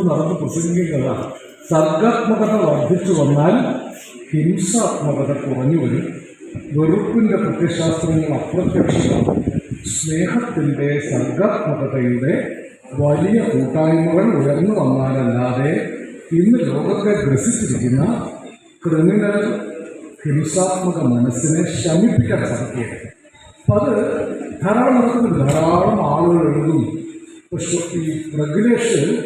നടന്ന് പ്രസംഗിക്കുക സർഗാത്മകത വർദ്ധിച്ചു വന്നാൽ ഹിംസാത്മകത കുറഞ്ഞു വരും. വെറുപ്പിന്റെ പ്രത്യശാസ്ത്രങ്ങൾ അപ്രത്യക്ഷമാണ്. സ്നേഹത്തിന്റെ സർഗാത്മകതയുടെ വലിയ കൂട്ടായ്മകൾ ഉയർന്നു വന്നാലല്ലാതെ ഇന്ന് ലോകത്തെ ഗ്രസിച്ചിരിക്കുന്ന ക്രിമിനൽ ഹിംസാത്മക മനസ്സിനെ ശമിപ്പിക്കാൻ സാധിക്കുകയാണ്. അപ്പം അത് ധാരാളം നടക്കുന്നുണ്ട്. ധാരാളം ആളുകൾ എഴുതുന്നു. പക്ഷെ ഈ റെഗുലേഷൻ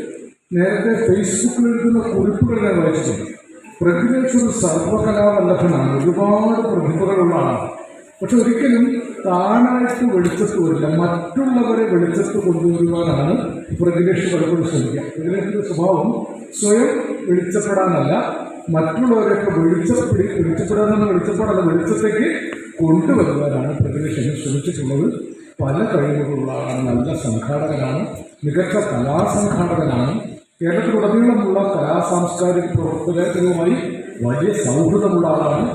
നേരത്തെ ഫേസ്ബുക്കിൽ എഴുതുന്ന കുറിപ്പുകൾ ഞാൻ വായിച്ചിട്ടുണ്ട് പ്രഗ്നേഷ് ഒരു സർവകലാവല്ലഭനാണ് ഒരുപാട് പ്രതിഭകളുള്ള ആളാണ് പക്ഷെ ഒരിക്കലും താനായിട്ട് വെളിച്ചത്ത് വരില്ല. മറ്റുള്ളവരെ വെളിച്ചത്ത് കൊണ്ടുവരുവാനാണ് പ്രഗ്നേഷ് പലപ്പോഴും ശ്രമിക്കുക. പ്രഗ്നേഷിന്റെ സ്വഭാവം സ്വയം വെളിച്ചപ്പെടാനല്ല. മറ്റുള്ളവരെയൊക്കെ വെളിച്ചപ്പെടി വെളിച്ചപ്പെടാനല്ല വെളിച്ചപ്പെടാതെ വെളിച്ചത്തേക്ക് കൊണ്ടുവരുവാനാണ് പ്രഗ്നേഷ് ശ്രമിച്ചിട്ടുള്ളത് പല കഴിവുകളുള്ള നല്ല സംഘാടകനാണ്. മികച്ച കലാസംഘാടകനാണ്. കേരളത്തിലുടനീളമുള്ള കലാസാംസ്കാരിക പ്രവർത്തകരുമായി വലിയ സൗഹൃദമുള്ള ആളാണ്.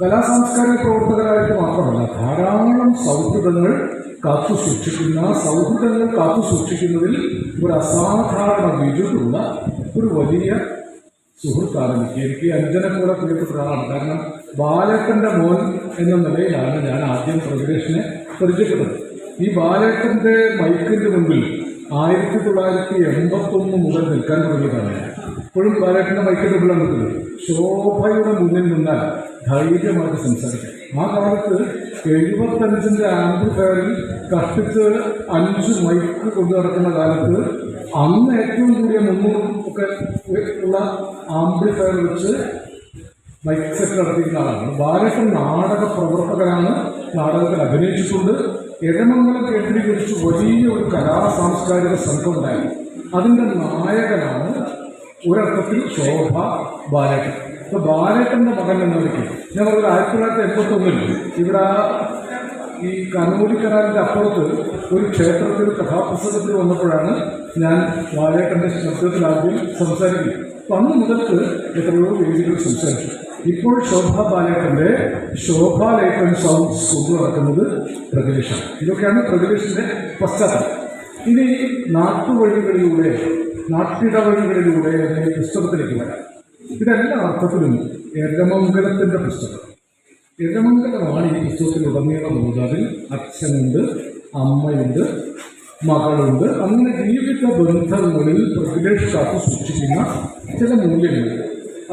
കലാസാംസ്കാരിക പ്രവർത്തകരായിട്ട് മാത്രമല്ല ധാരാളം സൗഹൃദങ്ങൾ കാത്തു സൂക്ഷിക്കുന്ന സൗഹൃദങ്ങൾ കാത്തു സൂക്ഷിക്കുന്നതിൽ ഒരു അസാധാരണ വിരുദ്ധുള്ള ഒരു വലിയ സുഹൃത്താണ് എനിക്ക്. എനിക്ക് അഞ്ജനെ പോലെ പ്രിയപ്പെട്ട കാരണം ബാലേട്ടന്റെ മോൻ എന്ന നിലയിലാണ് ഞാൻ ആദ്യം പ്രകടേഷിനെ പരിചയപ്പെട്ടത്. ഈ ബാലേട്ടന്റെ മൈക്കിന്റെ മുമ്പിൽ ആയിരത്തി തൊള്ളായിരത്തി എൺപത്തൊന്ന് മുതൽ നിൽക്കാൻ തുടങ്ങിയതാണ്. ഇപ്പോഴും ബാലേട്ടന്റെ മൈക്കിന്റെ നിൽക്കുന്നത് ശോഭയുടെ മുന്നിൽ നിന്നാൽ ധൈര്യമായിട്ട് സംസാരിക്കാം. ആ കാലത്ത് എഴുപത്തഞ്ചിന്റെ ആംപ്ലിഫയറിൽ കഷ്ടിച്ച് അഞ്ച് മൈക്ക് കൊണ്ടു നടക്കുന്ന കാലത്ത് അന്ന് ഏറ്റവും കൂടിയ മുന്നൂറും ഒക്കെ ഉള്ള ആംപ്ലിഫയർ വെച്ച് മൈക്ക് സെറ്റ് നടത്തിയിരുന്ന ആളാണ്. ബാലകൃഷ്ണൻ നാടക പ്രവർത്തകനാണ്. നാടകത്തിൽ അഭിനയിച്ചിട്ടുണ്ട്. എരമംഗലം കേന്ദ്രീകരിച്ച് വലിയ ഒരു കലാ സാംസ്കാരിക സംഘം ഉണ്ടായി അതിന്റെ നായകനാണ് ഒരർത്ഥത്തിൽ ശോഭ ബാലേട്ടൻ. അപ്പോൾ ബാലേട്ടന്റെ മകൻ എന്ന് വിളിക്കും ഞാൻ പറഞ്ഞത് ആയിരത്തി തൊള്ളായിരത്തി എൺപത്തൊന്നിൽ ഇവിടെ ഈ കനൂരി കനാലിന്റെ അപ്പുറത്ത് ഒരു ക്ഷേത്രത്തിൽ കഥാപ്രസംഗത്തിൽ വന്നപ്പോഴാണ് ഞാൻ ബാലേട്ടന്റെ ശബ്ദത്തിൽ ആദ്യം സംസാരിക്കുന്നത്. അപ്പം അന്ന് മുതൽക്ക് എത്രയോ വേദികൾ സംസാരിച്ചു. ഇപ്പോൾ ശോഭ ബാലേട്ടന്റെ ശോഭ ലേഖൻ സൗണ്ട്സ് കൊണ്ടു നടക്കുന്നത് പ്രകലേഷാണ് ഇതൊക്കെയാണ് പ്രകലേഷിന്റെ പശ്ചാത്തലം. ഇനി നാട്ടുവഴികളിലൂടെ നാട്ടിടവഴികളിലൂടെ അല്ലെങ്കിൽ പുസ്തകത്തിലേക്ക് വരാം. ഇതെല്ലാ അർത്ഥത്തിലും എരമംഗലത്തിന്റെ പുസ്തകം. എരമംഗലമാണ് ഈ പുസ്തകത്തിലുടനീളം ഉള്ളത് അതിൽ അച്ഛനുണ്ട് അമ്മയുണ്ട് മകളുണ്ട്. അങ്ങനെ ജീവിത ബന്ധങ്ങളിൽ പ്രകലേഷ് സൂക്ഷിക്കുന്ന ചില മൂല്യങ്ങൾ.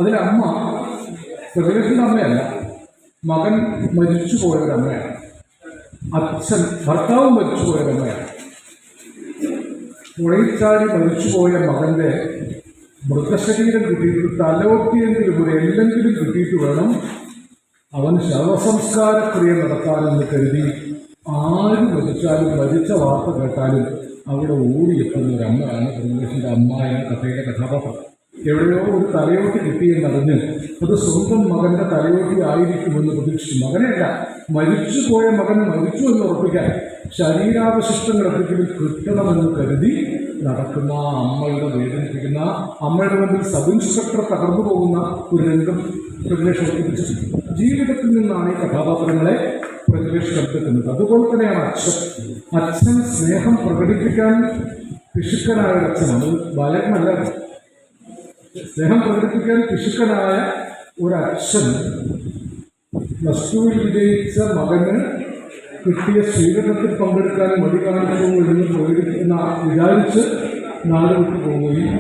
അതിൽ പ്രകലേഷിന്റെ അമ്മയല്ല. മകൻ മരിച്ചു പോയൊരമ്മയാണ് അച്ഛൻ ഭർത്താവ് മരിച്ചു പോയൊരമ്മയാണ് പുഴയിച്ചാടി മരിച്ചുപോയ മകന്റെ മൃതശരീരം കിട്ടിയിട്ട് തലോട്ടിയെങ്കിലും ഒരു എല്ലെങ്കിലും കിട്ടിയിട്ട് വേണം അവൻ ശവസംസ്കാരക്രിയ നടത്താനെന്ന് കരുതി ആര് മരിച്ചാലും മരിച്ച വാർത്ത കേട്ടാലും അവിടെ ഓടിയെത്തുന്ന ഒരു അമ്മയാണ്. പ്രമേശിന്റെ അമ്മ എന്ന കഥയുടെ കഥാപാത്രം. എവിടെയോ ഒരു തലയോട്ടി കിട്ടിയെന്നറിഞ്ഞ് അത് സ്വന്തം മകന്റെ തലയോട്ടി ആയിരിക്കുമെന്ന് പ്രതീക്ഷിച്ചു. മകനെയല്ല മരിച്ചുപോയ മകൻ മരിച്ചു എന്ന് ഉറപ്പിക്കാൻ ശരീരാവശിഷ്ടങ്ങൾ എപ്പോഴെങ്കിലും കിട്ടണമെന്ന് കരുതി നടക്കുന്ന അമ്മയുടെ വേദനിപ്പിക്കുന്ന അമ്മയുടെ മുമ്പിൽ സബ് ഇൻസ്പെക്ടർ തകർന്നു പോകുന്ന ഒരു രംഗം പ്രകലേഷ് ഓർമ്മിപ്പിച്ചിട്ടുണ്ട് ജീവിതത്തിൽ നിന്നാണ് ഈ കഥാപാത്രങ്ങളെ പ്രകലേഷ് കണ്ടെത്തുന്നത്. അതുപോലെ തന്നെയാണ് അച്ഛൻ. അച്ഛൻ സ്നേഹം പ്രകടിപ്പിക്കാൻ പിശുക്കനായ അച്ഛനാണ്. ബാലകനല്ല സ്നേഹം പ്രകടിപ്പിക്കാൻ പിശുക്കനായ ഒരച്ഛൻ വസ്തുവിൽ വിജയിച്ച മകന് കിട്ടിയ സ്വീകരണത്തിൽ പങ്കെടുക്കാൻ മടി കാണിക്കുന്നു എന്ന് പ്രകടിപ്പിക്കുന്ന വിചാരിച്ച് നാട് വിട്ടു പോവുകയും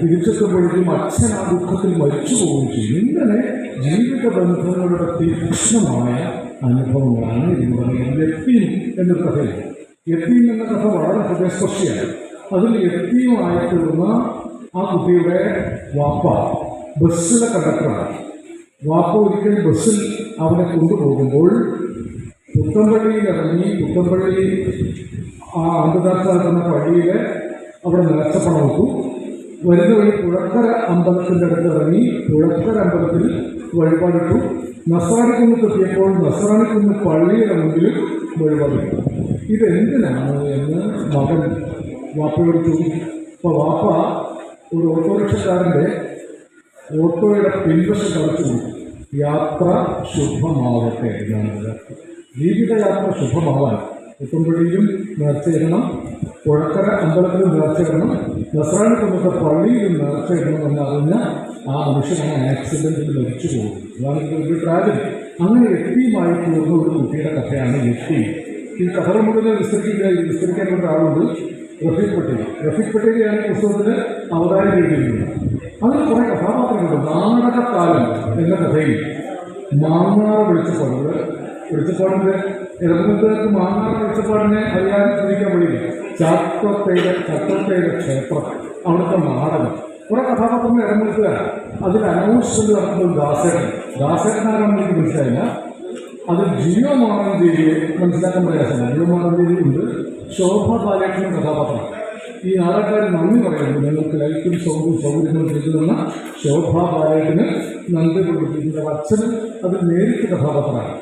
തിരിച്ചെത്തുമ്പോഴേക്കും അച്ഛൻ ആ ദുഃഖത്തിൽ മരിച്ചു പോവുകയും ചെയ്യും ഇങ്ങനെ ജീവിത ബന്ധങ്ങളുടെ തീക്ഷ്ണമായ അനുഭവങ്ങളാണ് ഇതിന് പറയുന്നത്. എത്തീം എന്ന കഥയിൽ എത്തീം എന്ന കഥ വളരെ ഹൃദയസ്പർശിയാണ്. അതിൽ എത്തിയുമായിട്ടുള്ള ആ കുട്ടിയുടെ വാപ്പ ബസ്സിലെ കണ്ടക്ടറാണ്. വാപ്പ ഒരിക്കൽ ബസ്സിൽ അവനെ കൊണ്ടുപോകുമ്പോൾ പുത്തമ്പള്ളിയിൽ ഇറങ്ങി പുത്തമ്പള്ളി ആ അന്ധദാസ എന്ന പള്ളിയിൽ അവിടെ നേർച്ചപ്പണം വെച്ചു. വരുന്ന വഴി പുഴക്കര അമ്പലത്തിന്റെ അടുത്ത് ഇറങ്ങി പുഴക്കര അമ്പലത്തിൽ വഴിപാടിട്ടു നസ്രാണിക്കുന്ന് കിട്ടിയപ്പോൾ നസ്രാണിക്കുന്ന് പള്ളിയുടെ മുമ്പിൽ വഴിപാടിട്ടു ഇതെന്തിനാണ് എന്ന് മകൻ വാപ്പയോട് ചോദിച്ചു. അപ്പോൾ വാപ്പ ഒരു ഓട്ടോറിക്ഷക്കാരന്റെ ഓട്ടോയുടെ പിൻവശം കളിച്ചു യാത്ര ശുഭമാവട്ടെ എന്നാണ് ജീവിതയാത്ര ശുഭമാവാൻ പുത്തമ്പള്ളിയിലും നേർച്ചയിടണം പുഴക്കര അമ്പലത്തിൽ നേർച്ചയിടണം നസ്രാണി കുന്നത്തെ പള്ളിയിൽ നേർച്ചയിടണം എന്നറിഞ്ഞ ആ മനുഷ്യനാണ് ആക്സിഡന്റിൽ മരിച്ചു പോകും. അതാണ് ഒരു ട്രാജഡി അങ്ങനെ എത്തിയുമായി തീർന്ന ഒരു കുട്ടിയുടെ കഥയാണ് എത്തി. ഈ കഥ മുഴുവൻ വിസ്തരിക്കാൻ വിസ്തരിക്കാൻ ഒരാളുണ്ട് റഫീഖ് പട്ടേൽ. റഫീഖ് പട്ടേലിയാണ് ഈ പുസ്തകത്തിന് അവതാരം ചെയ്തിരിക്കുന്നത് അതിൽ കുറേ കഥാപാത്രങ്ങളുണ്ട്. നാടകക്കാലം എന്ന കഥയിൽ മാങ്ങാറ് വെളിച്ചപ്പാടുകൾ വെളിച്ചപ്പാടിന്റെ ഇറങ്ങുന്നവർക്ക് മാങ്ങാറ് വെളിച്ചപ്പാടിനെ അറിയാൻ ശ്രമിക്കാൻ വഴിയില്ല. ചാത്തത്തയുടെ ചത്തത്തയുടെ ക്ഷേത്രം അവിടുത്തെ നാടകം. കുറെ കഥാപാത്രങ്ങൾ ഇറങ്ങുക അതിൽ അനൗൺസ്മെന്റ് നടത്തുന്നത് ദാസകൻ ദാസേട്ടനാരാണെന്ന് എനിക്ക് മനസ്സിലായില്ല. അത് ജിയോ മാറഞ്ചേരിയെ മനസ്സിലാക്കാൻ പ്രയാസമില്ല. ജിയോ മാറഞ്ചേരി ഉണ്ട്. ശോഭ ബാലകൃഷ്ണൻ കഥാപാത്രം. ഈ നാടകക്കാർ നന്ദി പറയുന്നു. നിങ്ങൾക്ക് ലൈറ്റും സൗകര്യം സൗകര്യങ്ങൾ ചെയ്തുതന്ന ശോഭ ബാലേട്ടന് നന്ദി കൊടുത്തിട്ടുണ്ട് അച്ഛന് അത് നേരിട്ട് കഥാപാത്രമാണ്.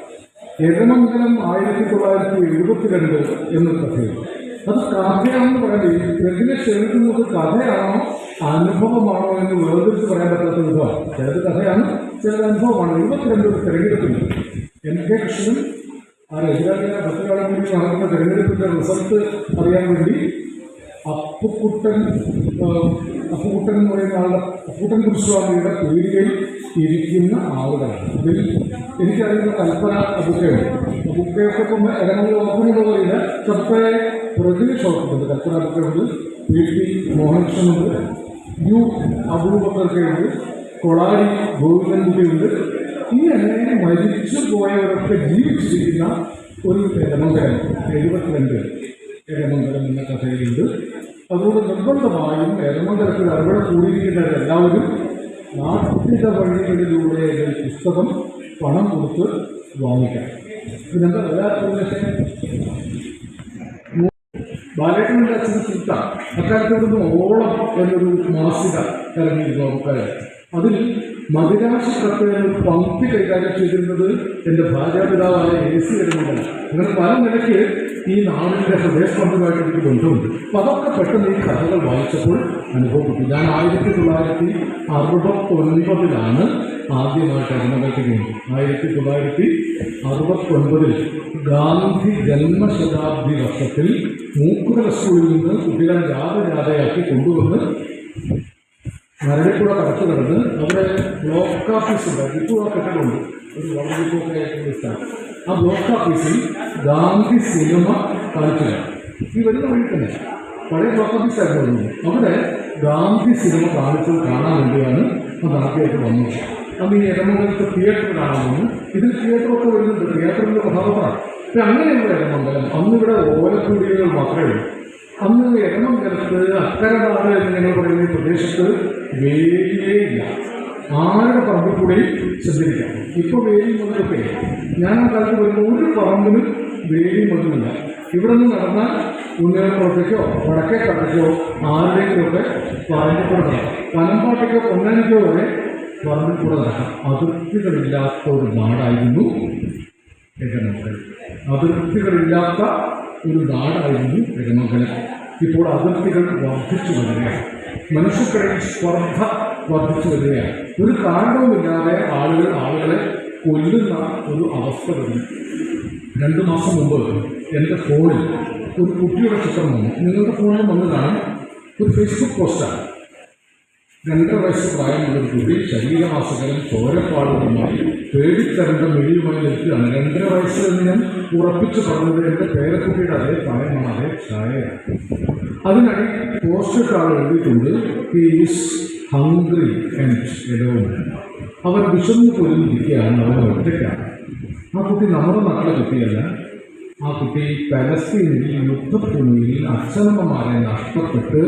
യജമംഗലം ആയിരത്തി തൊള്ളായിരത്തി എഴുപത്തിരണ്ട് എന്ന കഥയാണ് അത് കഥയാണെന്ന് പറയുന്നത് പ്രതിനെ ക്ഷണിക്കുന്നത് കഥയാണോ? അനുഭവമാണോ എന്ന് വേർതിരിച്ച് പറയാൻ പറ്റാത്ത വിധമാണ്. ചിലത് കഥയാണ് ചിലത് അനുഭവമാണ്. എഴുപത്തിരണ്ട് ഒരു തെരഞ്ഞെടുപ്പില്ല എം കെ കൃഷ്ണൻ ആ മറ്റൊരാളെ കൂടി നടക്കുന്ന തെരഞ്ഞെടുപ്പിന്റെ റിസൾട്ട് അറിയാൻ വേണ്ടി അപ്പുക്കുട്ടൻ അപ്പുക്കുട്ടൻ എന്ന് പറയുന്ന ആളുടെ അപ്പുക്കുട്ടൻ കുരുസ്വാമിയുടെ പേരുകയിൽ ഇരിക്കുന്ന ആളുകളാണ്. അതിൽ എനിക്കറിയുന്ന കൽപ്പന ബുക്കയുണ്ട് ബുക്കയൊക്കെ ഇപ്പം ഇടങ്ങളിൽ ഓപ്പണിംഗ് പോലെയില്ല ചപ്പെ പ്രതി ഓർക്കുന്നുണ്ട് കൽപ്പന ബുക്കയുണ്ട് പി. പി മോഹൻകൃഷ്ണനുണ്ട് യു. അബൂബക്കർക്കയുണ്ട് കൊളാരി ഗോവിന്ദൻകുട്ടിയുണ്ട് ഇങ്ങനെ മരിച്ചു പോയവരൊക്കെ ജീവിച്ചിരിക്കുന്ന ഒരു ഇടമംഗലം എഴുപത്തിരണ്ട് ഇടമംഗലം എന്ന കഥയിലുണ്ട്. അതുകൊണ്ട് നിർബന്ധമായും ഇടമംഗലത്തിൽ അവിടെ കൂടിയിരിക്കുന്നവരെല്ലാവരും നാട്ടിക വഴികളിലൂടെ ഒരു പുസ്തകം പണം കൊടുത്ത് വാങ്ങിക്കാം. ഇതിനെന്താ വല്ലാത്ത ബാലകൃഷ്ണന്റെ അച്ഛൻ ചിത്ത അക്കാലത്തോടൊന്നും ഓളം എന്നൊരു മാസിക ഇറങ്ങിയിരുന്നു നമുക്കാര് അതിൽ മദിരാശി കത്തുകൾ പങ്ക്തി കൈകാര്യം ചെയ്തിരുന്നത് എന്റെ ഭാര്യാപിതാവായ എ സി അങ്ങനെ പല നിലയ്ക്ക് ഈ നാടിന്റെ ഹൃദയസ്പന്ദമായിട്ട് എനിക്ക് ബന്ധമുണ്ട്. അപ്പം അതൊക്കെ പെട്ടെന്ന് ഈ കഥകൾ വായിച്ചപ്പോൾ അനുഭവപ്പെട്ടു. ഞാൻ ആയിരത്തി തൊള്ളായിരത്തി അറുപത്തൊൻപതിലാണ് ആദ്യമായിട്ട് അഭിനന്ദിക്കുന്നത് ആയിരത്തി തൊള്ളായിരത്തി അറുപത്തൊൻപതിൽ ഗാന്ധി ജന്മശതാബ്ദി വർഷത്തിൽ മൂക്കുതല സ്കൂളിൽ നിന്ന് കുട്ടികളെ ജാഥ ജാഥയാക്കി കൊണ്ടുവന്ന് കൂടെ കടച്ചു കിടന്ന് അവിടെ ബ്ലോക്ക് ഓഫീസ് ഉണ്ട്. ഇപ്പോൾ കെട്ടിടമുണ്ട് ഒരു വളരെ ഒക്കെ ആയിട്ടുള്ള സ്ഥലം. ആ ബ്ലോക്ക് ഓഫീസിൽ ഗാന്ധി സിനിമ കളിക്കുക ഈ വരുന്ന വഴി തന്നെ. പഴയ ബ്ലോക്ക് ഓഫീസായിരുന്നു അവിടെ ഗാന്ധി സിനിമ കാണിച്ചത് കാണാൻ വേണ്ടിയാണ് അത് ആദ്യമായിട്ട് വന്നത്. അന്ന് ഈ ഇടമംഗലത്തെ തിയേറ്റർ കാണാൻ വന്നു. ഇതിൽ തിയേറ്ററൊക്കെ വരുന്നുണ്ട്. തിയേറ്ററിന്റെ കഥാപാത്രമാണ് പക്ഷെ അങ്ങനെയുള്ള ഇടമംഗലം. അന്നിവിടെ ഓലക്കൂടികൾ മാത്രമേ ഉള്ളൂ. അന്ന് എറണാകുളത്ത് അക്കരനാട് എന്ന് ഞങ്ങൾ പറയുന്ന പ്രദേശത്ത് വേലിയേ ഇല്ല. ആരുടെ പറമ്പിൽ കൂടെയും സഞ്ചരിക്കാം ഇപ്പോൾ വേലി മതിലൊക്കെ. ഞാൻ കാലത്ത് വരുമ്പോൾ ഒരു പറമ്പിലും വേലി മതിലില്ല. ഇവിടെ നിന്ന് നടന്നാൽ ഉന്നതപ്പുറത്തേക്കോ വടക്കേ കാട്ടേക്കോ ആരുടെയൊക്കെ പറമ്പിൽ കൂടെ നടക്കാം പനമ്പാട്ടേക്കോ പൊന്നാനിക്കോ വരെ പറമ്പിൽ കൂടെ നടക്കാം അതിർത്തികളില്ലാത്ത ഒരു നാടായിരുന്നു എരമംഗലം അതിർത്തികളില്ലാത്ത ഒരു നാടായിരുന്നു എരമംഗലം ഇപ്പോൾ അതിർത്തികൾ വർദ്ധിച്ചു വരികയാണ്. മനുഷ്യർക്കിടയിൽ സ്പർദ്ധ വർദ്ധിച്ചു വരികയാണ്. ഒരു കാരണവുമില്ലാതെ ആളുകൾ ആളുകളെ കൊല്ലുന്ന ഒരു അവസ്ഥ വരുന്നു രണ്ട് മാസം മുമ്പ് എന്റെ ഫോണിൽ ഒരു കുട്ടിയുടെ ചിത്രം വന്നു. നിങ്ങളുടെ ഫോണിൽ വന്നതാണ് ഒരു ഫേസ്ബുക്ക് പോസ്റ്റാണ് രണ്ടര വയസ്സ് പ്രായമുള്ള ഒരു കുട്ടി ശരീരമാസകലം ചോരപ്പാടുകളുമായി പേടിത്തരണ്ട മെഴിയുമായി നിൽക്കുകയാണ്. രണ്ടര വയസ്സിൽ നിന്ന് ഞാൻ ഉറപ്പിച്ച് പറഞ്ഞത് എന്റെ പേരക്കുട്ടിയുടെ അതേ പ്രായമാണ് അതേ ഛായയാണ്. അതിനായി പോസ്റ്റർ കാർഡ് എഴുതിയിട്ടുണ്ട് ഈസ് ഹംഗ്രി ആൻഡ് എലോൺ അവൻ വിശന്നു ഇരിക്കുകയാണ് അവൻ ഒറ്റയ്ക്കാണ്. ആ കുട്ടി നമ്മുടെ നാട്ടിലെ കുട്ടിയല്ല. ആ കുട്ടി പലസ്തീനിൽ യുദ്ധഭൂമിയിൽ അച്ഛനമ്മമാരെ നഷ്ടപ്പെട്ട്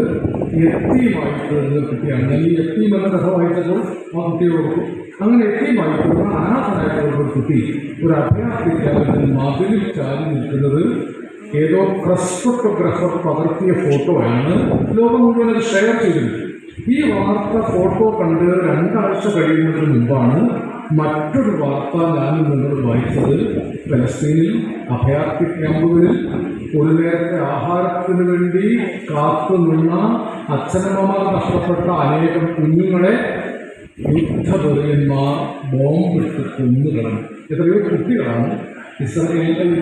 എത്തിയുമായി തീർന്ന കുട്ടിയാണ്. അല്ലെങ്കിൽ എത്തിയും എന്ന കഥ വായിച്ചപ്പോൾ ആ കുട്ടിയോട് അങ്ങനെ എത്തിയുമായി തീർന്ന അനാഥനായിട്ടുള്ള ഒരു കുട്ടി ഒരു അഭയാർത്ഥിക്കാരത്തിൽ മതിലിൽ ചാരി നിൽക്കുന്നത് ഏതോ പ്രസ് ഫോട്ടോഗ്രാഫർ പകർത്തിയ ഫോട്ടോയാണ് ലോകം മുഴുവൻ അത് ഷെയർ ചെയ്തിരുന്നത് ഈ വാർത്ത ഫോട്ടോ കണ്ട് രണ്ടാഴ്ച കഴിയുന്നതിന് മുമ്പാണ് മറ്റൊരു വാർത്ത ഞാൻ നിങ്ങൾ വായിച്ചത്. ഫലസ്തീനിൽ അഭയാർത്ഥി ക്യാമ്പുകളിൽ ഒരു നേരത്തെ ആഹാരത്തിന് വേണ്ടി കാത്തു നിന്ന അച്ഛനമ്മമാർ നഷ്ടപ്പെട്ട അനേകം കുഞ്ഞുങ്ങളെ യുദ്ധപൊറിയന്മാർ ബോംബിട്ട് കൊന്നുകളഞ്ഞു എത്രയോ കുട്ടികളാണ്. ഇസ്രായേലിൽ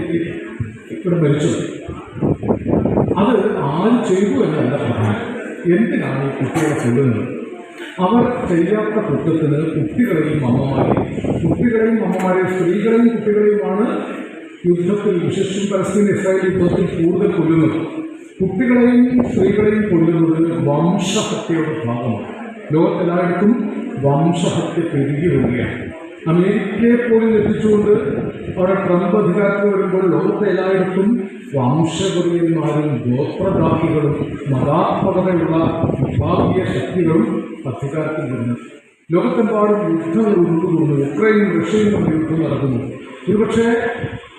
ഇവിടെ മരിച്ചു അത് ആര് ചെയ്തു എന്നല്ല പ്രധാനം എന്തിനാണ് ഈ കുട്ടികളെ കൊല്ലുന്നത്? അവർ ചെയ്യാത്ത കുറ്റത്തിന് കുട്ടികളെയും അമ്മമാരെയും കുട്ടികളെയും അമ്മമാരെയും സ്ത്രീകളെയും കുട്ടികളെയുമാണ് യുദ്ധത്തിൽ വിശേഷം പലസ്തീൻ ഇസ്രായേൽ യുദ്ധത്തിൽ കൂടുതൽ കൊല്ലുന്നത്. കുട്ടികളെയും സ്ത്രീകളെയും കൊല്ലുന്നത് വംശഹത്യയുടെ ഭാഗമാണ്. ലോകത്തെല്ലായിടത്തും വംശഹത്യ പെരുകി വരികയാണ്. അമേരിക്കയെ പോലും എത്തിച്ചുകൊണ്ട് അവിടെ ട്രംപ് അധികാരത്തിൽ വരുമ്പോൾ ലോകത്തെ എല്ലായിടത്തും വംശപുരീയന്മാരും ഗോത്രദാഹികളും മതാത്മകതയുള്ള വിഭാഗീയ ശക്തികളും അധികാരത്തിൽ വരുന്നു. ലോകത്തെമ്പാടും യുദ്ധങ്ങൾ ഉരുണ്ടുകൂടുന്നു. ഉക്രൈനും റഷ്യയും തമ്മിൽ യുദ്ധം നടക്കുന്നു. ഒരുപക്ഷെ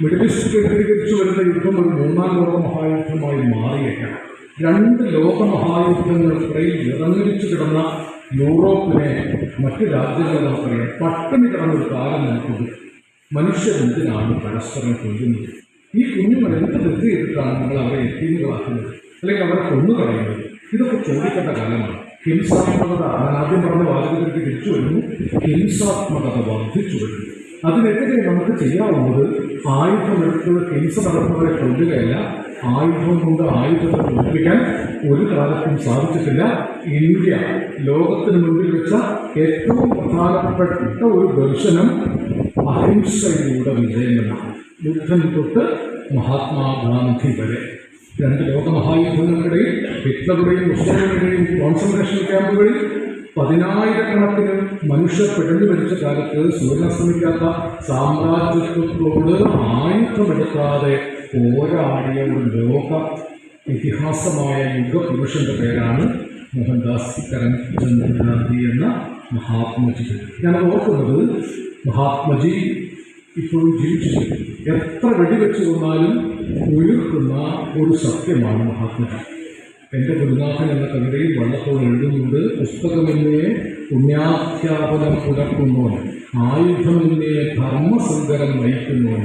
മിഡിൽ ഈസ്റ്റ് കേന്ദ്രീകരിച്ചു വരുന്ന യുദ്ധം ഒരു മൂന്നാം ലോക മഹായുദ്ധമായി മാറിയേക്കാം. രണ്ട് ലോക മഹായുദ്ധങ്ങൾക്കിടയിൽ വിറങ്ങലിച്ചു കിടന്ന യൂറോപ്പിനെ മറ്റ് രാജ്യങ്ങളെ നമുക്കറിയാം. പട്ടിണി കിടന്നൊരു കാലം നമുക്കുണ്ട്. മനുഷ്യരെന്തിനാണ് പരസ്പരം കൊല്ലുന്നത്. ഈ കുഞ്ഞുങ്ങൾ എന്ത് തെറ്റ് ചെയ്തിട്ടാണ് നിങ്ങൾ അവരെ എത്തിയതാക്കുന്നത് അല്ലെങ്കിൽ അവരെ കൊന്നു കളയുന്നത്? ഇതൊക്കെ ചോദിക്കേണ്ട കാലമാണ്. ഹിംസാത്മകത ഞാൻ ആദ്യം പറഞ്ഞ വാചകത്തിലേക്ക് തിരിച്ചു വരുന്നു. ഹിംസാത്മകത വർദ്ധിച്ചു വരുന്നു. അതിനെതിരെ നമുക്ക് ചെയ്യാവുന്നത് ആയുധമെടുത്ത് ഹിംസ നടത്തുന്നവരെ കൊല്ലുകയല്ല ആയുധം കൊണ്ട് ആയുധത്തെ തോൽപ്പിക്കാൻ ഒരു കാലത്തും സാധിച്ചിട്ടില്ല. ഇന്ത്യ ലോകത്തിന് മുന്നിൽ വെച്ച ഏറ്റവും പ്രധാനപ്പെട്ട ഒരു ദർശനം അഹിംസയിലൂടെ വിജയമെന്നാണ് ബുദ്ധൻ തൊട്ട് മഹാത്മാഗാന്ധി വരെ. രണ്ട് ലോകമഹായുദ്ധങ്ങൾക്കിടയിൽ ഹിറ്റ്ലറുടെയും മുസ്ലിമുകളുടെയും കോൺസെൻട്രേഷൻ ക്യാമ്പുകളിൽ പതിനായിരക്കണക്കിന് മനുഷ്യർ പിഴഞ്ഞു മരിച്ച കാലത്ത് സൂര്യനസ്തമിക്കാത്ത സാമ്രാജ്യത്വത്തോട് ആയുധമെടുക്കാതെ പോരാടിയ ഒരു ലോക ഇതിഹാസമായ യുഗപുരുഷന്റെ പേരാണ് മോഹൻദാസ് കരംചന്ദ് ഗാന്ധി എന്ന മഹാത്മജി ഞാൻ ഓർക്കുന്നത് മഹാത്മജി ഇപ്പോഴും ജീവിച്ചു എത്ര വെടിവെച്ച് കൊന്നാലും ഉയർത്തുന്ന ഒരു സത്യമാണ് മഹാത്മജി. എന്റെ ഗുരുനാഥൻ എന്ന കവിതയിൽ വള്ളത്തോട് എഴുതുന്നുണ്ട് പുസ്തകമെന്നെ പുണ്യാധ്യാപനം പുലർത്തുന്നവൻ ആയുധമെന്നെ ധർമ്മസുന്ദരം നയിക്കുന്നവൻ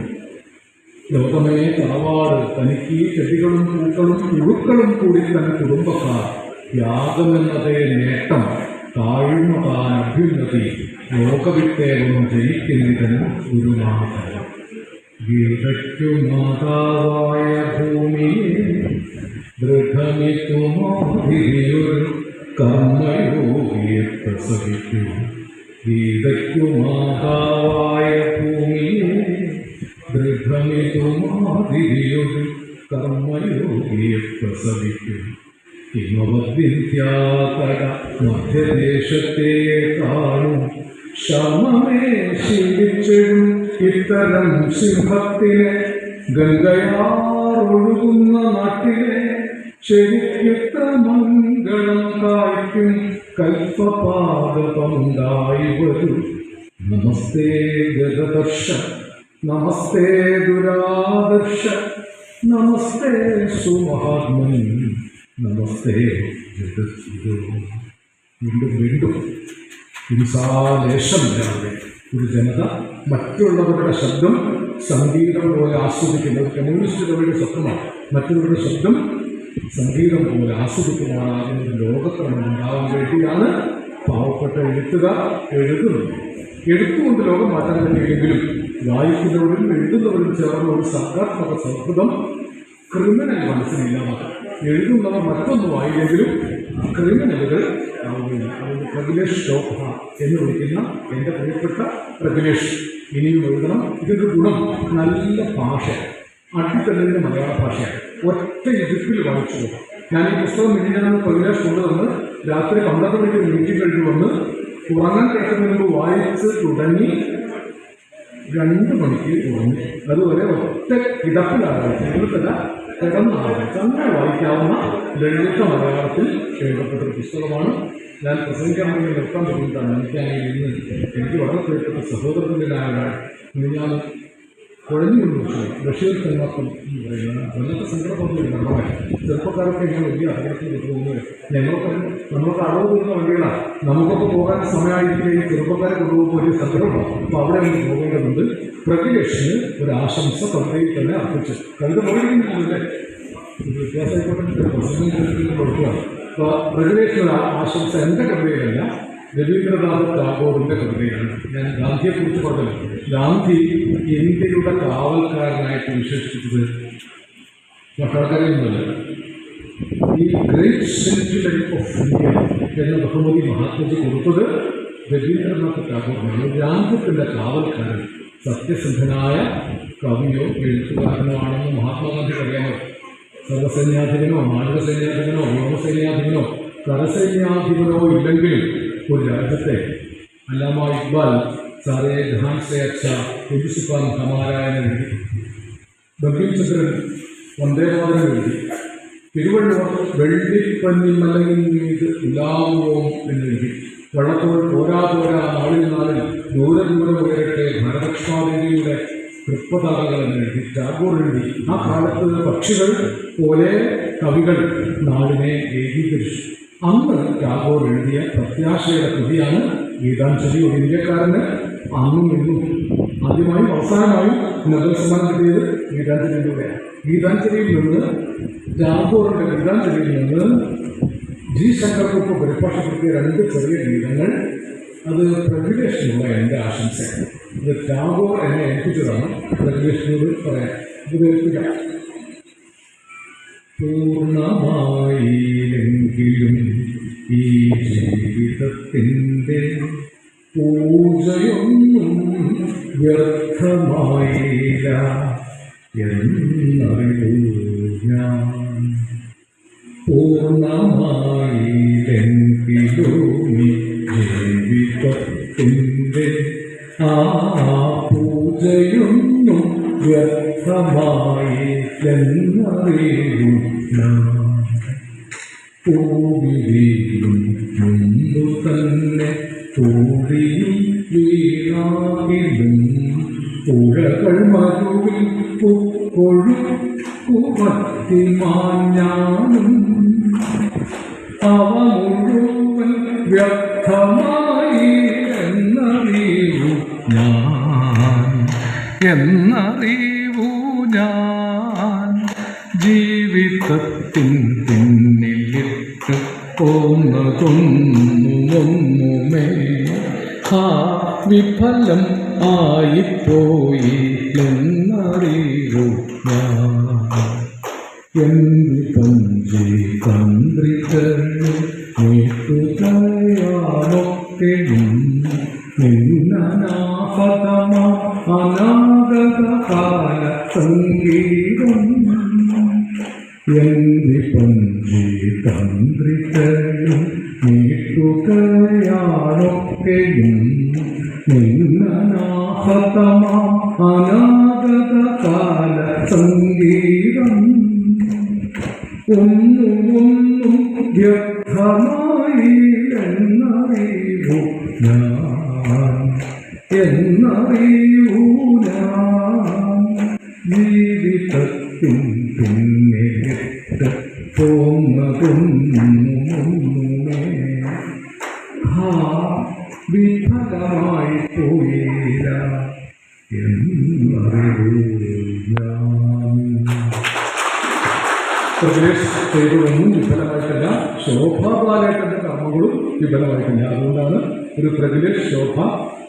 ലോകമേ തറവാട് തനിക്ക് ചെടികളും പൂക്കളും പുഴുക്കളും കൂടി തന്നെ കുടുംബക്കാർ യാഗമെന്നതേ നേട്ടം താഴ്മ താൻ അഭ്യുന്നതി ലോകവിത്തേവം ജയിക്കുന്നതിന് ഗുരുനാഥൻ ഗീതയ്ക്കു മാതാവായ ഭൂമിയെ ദൃഢമിത്തുമാതിരിയൊരു കർമ്മയോഗിയെ പ്രസവിക്കൂ ഗീതയ്ക്കു മാതാവായ ഭൂമിയെ ദൃഢമിതുമാതിരിയൊരു കർമ്മയോഗിയെ പ്രസവിക്കൂ ഹിമവദ്വിദ്യാതട മധ്യദേശത്തെ കാണും ശമമേ ശീലിച്ചിടും ഇത്തരം സിംഹത്തിനെ ഗംഗയാറൊഴുകുന്ന നാട്ടിലെ ശരിക്കെത്ര മംഗളം കായ്ക്കും കൽപ്പപാദപമുണ്ടായി വരൂ നമസ്തേ ഗതദർശ നമസ്തേ ദുരാദർശ നമസ്തേ സുമഹാത്മൻ നമസ്തേ ജഗദ്ഗുരു വീണ്ടും വീണ്ടും ഹിംസാലേശമില്ലാതെ ഒരു ജനത മറ്റുള്ളവരുടെ ശബ്ദം സംഗീതം പോലെ ആസ്വദിക്കുന്നത് കമ്മ്യൂണിസ്റ്റുകളുടെ സ്വപ്നമാണ്. മറ്റുള്ളവരുടെ ശബ്ദം സംഗീതം പോലെ ആസ്വദിക്കുവാനാകുന്ന ഒരു ലോകക്രമം ഉണ്ടാവാൻ വേണ്ടിയാണ് പാവപ്പെട്ട എഴുത്തുകാർ എഴുതുന്നത്. എഴുത്തുകൊണ്ട് ലോകം മാറ്റാൻ കഴിയുമെങ്കിലും വായിക്കുന്നവരും എഴുതുന്നവരും ചേർന്ന ഒരു സർഗാത്മക സൗഹൃദം ക്രിമിനൽ മനസ്സിനില്ലാതെ എഴുതുന്നവർ മറ്റൊന്നും ആയില്ലെങ്കിലും ക്രിമിനലുകൾ അതുകൊണ്ട് പ്രഗ്നേഷ് ശോഭ എന്ന് വിളിക്കുന്ന എന്റെ പ്രിയപ്പെട്ട പ്രഗ്നേഷ് ഇനിയും എഴുതണം. ഇതിന്റെ ഗുണം. നല്ല ഭാഷ. അടിത്തള്ളിന്റെ മലയാള ഭാഷയാണ്. ഒറ്റ ഇരുപ്പിൽ വായിച്ചു ഞാൻ ഈ പുസ്തകം മിനിഞ്ഞാണ് പ്രഗ്നേഷ് കൊണ്ടുവന്ന് രാത്രി പന്ത്രണ്ട് മണിക്ക് മീറ്റിംഗ് കഴിഞ്ഞ് വന്ന് ഉറങ്ങാൻ കേൾക്കുന്നതിന് മുമ്പ് വായിച്ച് തുടങ്ങി രണ്ട് മണിക്ക് ഉറങ്ങി. അതുവരെ ഒറ്റ കിടപ്പിലാണ്. ജീവിതത്തില കിടന്നാണ് തന്നെ വായിക്കാവുന്ന ലളിത മലയാളത്തിൽ എഴുതപ്പെട്ട ഒരു പുസ്തകമാണ്. ഞാൻ പ്രസംഗിക്കാൻ വേണ്ടി നിർത്താൻ പറ്റുന്നതാണ് എനിക്കാണെങ്കിൽ ഇന്ന് എനിക്ക് വളരെ പ്രിയപ്പെട്ട സഹോദരത്തിന്റെതായ ഞാൻ കുഴഞ്ഞു ബഷീർ ചെന്നാപ്പം സങ്കടപ്പെടുന്ന ഒരു മരണമായി ചെറുപ്പക്കാരൊക്കെ ഇങ്ങനെ വലിയ അപകടത്തിൽ പോകുന്നത് ഞങ്ങൾക്ക് നമുക്ക് അളവ് തീർന്ന വണ്ടികളാണ്. നമുക്കൊക്കെ പോകാൻ സമയമായിരിക്കും ചെറുപ്പക്കാരെ കൊണ്ടുപോകുമ്പോൾ ഒരു സങ്കടമാണ് അപ്പോൾ അവിടെ നിന്ന് പോകേണ്ടതുണ്ട്. പ്രതിലക്ഷിന് ഒരു ആശംസ കവിതയിൽ തന്നെ അർപ്പിച്ചു. കവിത ഇത് വ്യത്യാസമായിക്കോട്ടെ. പ്രസംഗം കൊടുക്കുകയാണ് അപ്പോൾ പ്രതിലക്ഷിന് ഒരു ആശംസ. എന്റെ കവിതയിലല്ല രവീന്ദ്രനാഥ് ടാഗോറിന്റെ കവിതയാണ് ഞാൻ ഗാന്ധിയെക്കുറിച്ച് പറഞ്ഞല്ലോ. ഗാന്ധി ഇന്ത്യയുടെ കാവൽക്കാരനായിട്ട് വിശേഷിപ്പിച്ചത് പട്ടാളക്കാരെയൊന്നുമല്ല ഈ ഗ്രേറ്റ് സെഞ്ചുറി ഓഫ് ഇന്ത്യ എന്ന ബഹുമതി മഹാത്മജി കൊടുത്തത് രവീന്ദ്രനാഥ് ടാഗോറിനാണ്. രാജ്യത്തിന്റെ കാവൽക്കാരൻ സത്യസന്ധനായ കവിയോ എഴുത്തുകാരനോ ആണെന്ന് മഹാത്മാഗാന്ധി അറിയാമോ സർവസൈന്യാധിപനോ നാടകസൈന്യാധിപനോ വ്യോമസൈന്യാധിപനോ കരസൈന്യാധിപനോ ഇല്ലെങ്കിലും ഒരു രാജ്യത്തെ അല്ലാമ ഇക്ബാൽ സാറേ ജഹാൻ സെ അച്ഛ ഹിന്ദുസ്ഥാൻ ഹമാരായന എഴുതി ബങ്കിംചന്ദ്രൻ വന്ദേമാതരം എഴുതി. തിരുവള്ളുവർ വെള്ളിപ്പന്നിമലയിൽ മീത് ഉലാവുവോം എന്നെഴുതി വള്ളത്തോൾ പോരാ പോരാ നാളിൽ നാളിൽ ദൂരെ ദൂരെ ഉയരട്ടെ ഭരതക്ഷ്മാദേവിയുടെ തൃപ്പതാകകൾ എന്നെഴുതി ടാഗോർ എഴുതി. ആ കാലത്ത് പക്ഷികൾ പോലെ കവികൾ നാടിനെ ഏകീകരിച്ചു. അന്ന് ടാഗോർ എഴുതിയ പ്രത്യാശയുടെ കൃതിയാണ് ഗീതാഞ്ജലി ഒരു ഇന്ത്യക്കാരന് അന്നും ഇന്നും. ആദ്യമായും അവസാനമായും സമ്മാനം കിട്ടിയത് ഗീതാഞ്ജലിയിലൂടെയാണ് ഗീതാഞ്ജലിയിൽ നിന്ന് ടാഗോറിന്റെ ഗീതാഞ്ജലിയിൽ നിന്ന് ജി ശങ്കർക്കുപ്പ് പരിഭാഷപ്പെടുത്തിയ രണ്ട് ചെറിയ ഗീതങ്ങൾ. അത് പ്രകൃതിയുള്ള എന്റെ ആശംസയാണ് ഇത് ടാഗോർ എന്നെ ഏൽപ്പിച്ചതാണ്. പ്രകൃതിയോട് പറയാൻ ഇത് ഏൽപ്പിക്കാം പൂർണമായില്ലെങ്കിലും ഈ ജീവിതത്തിന്റെ പൂജയൊന്നും വ്യർത്ഥമായില്ല എന്നറിയൂ ഞാൻ. പൂർണമായില്ലെങ്കിലും ഈ ജീവിതത്തിന്റെ ആ പൂജയൊന്നും വ്യർത്ഥമായില്ലെന്നറിയൂ ഞാൻ. പൂവിരിയും മുമ്പു പൂടിയും വീണാകിലും പുഴകൾ എന്നറിയൂ ഞാൻ. എന്നറിവൂ വിഫലം ആയിപ്പോയി എന്നറിയൂ ഞാൻ എന്തിപ്പം തന്ത്രികളും നീട്ടുകയാണൊക്കെയും നിന്നനാഫതമ അനാഗത കാല സംഗീതം എന്തിപ്പം നിന്നനാഫതമ അനാഗത കാല ഒന്നും ഒന്നുമൊന്നും വ്യർത്ഥമായി എന്നറിയൂ ഞാൻ. എന്നറിയൂ ഞാൻ. ജീവിതത്തിൻ ഒരു പ്രകൃതി ശോഭ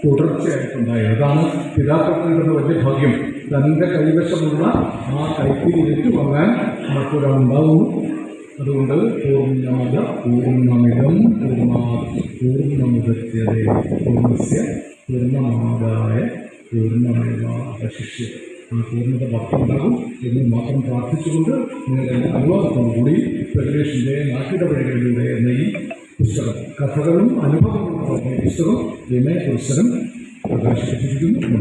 തുടർച്ചയായിട്ടുണ്ടായത് അതാണ് പിതാക്കൾക്ക് വലിയ ഭാഗ്യം. തന്റെ കൈവശമുള്ള ആ കൈപ്പിരി ഏറ്റുവാങ്ങാൻ മറ്റൊരാളുണ്ടാവുന്നു. അതുകൊണ്ട് പൂർണമത പൂർണമിതം പൂർണ പൂർണമുദത്യതേ പൂർണസ്യ പൂർണമാതായ പൂർണമേവാവശിഷ്യം ആ പൂർണത ഭക്തമുണ്ടാകും എന്ന് മാത്രം പ്രാർത്ഥിച്ചുകൊണ്ട് നിങ്ങളുടെ അനുവാദത്തോടുകൂടി ഫെഡറേഷന്റെ നാട്ടിടപഴകളിലൂടെ എന്ന ഈ പുസ്തകം കഥകളും അനുഭവങ്ങളും പുസ്തകം വിമയ പുരസ്സരം പ്രകാശിപ്പിച്ചിരിക്കുന്നു.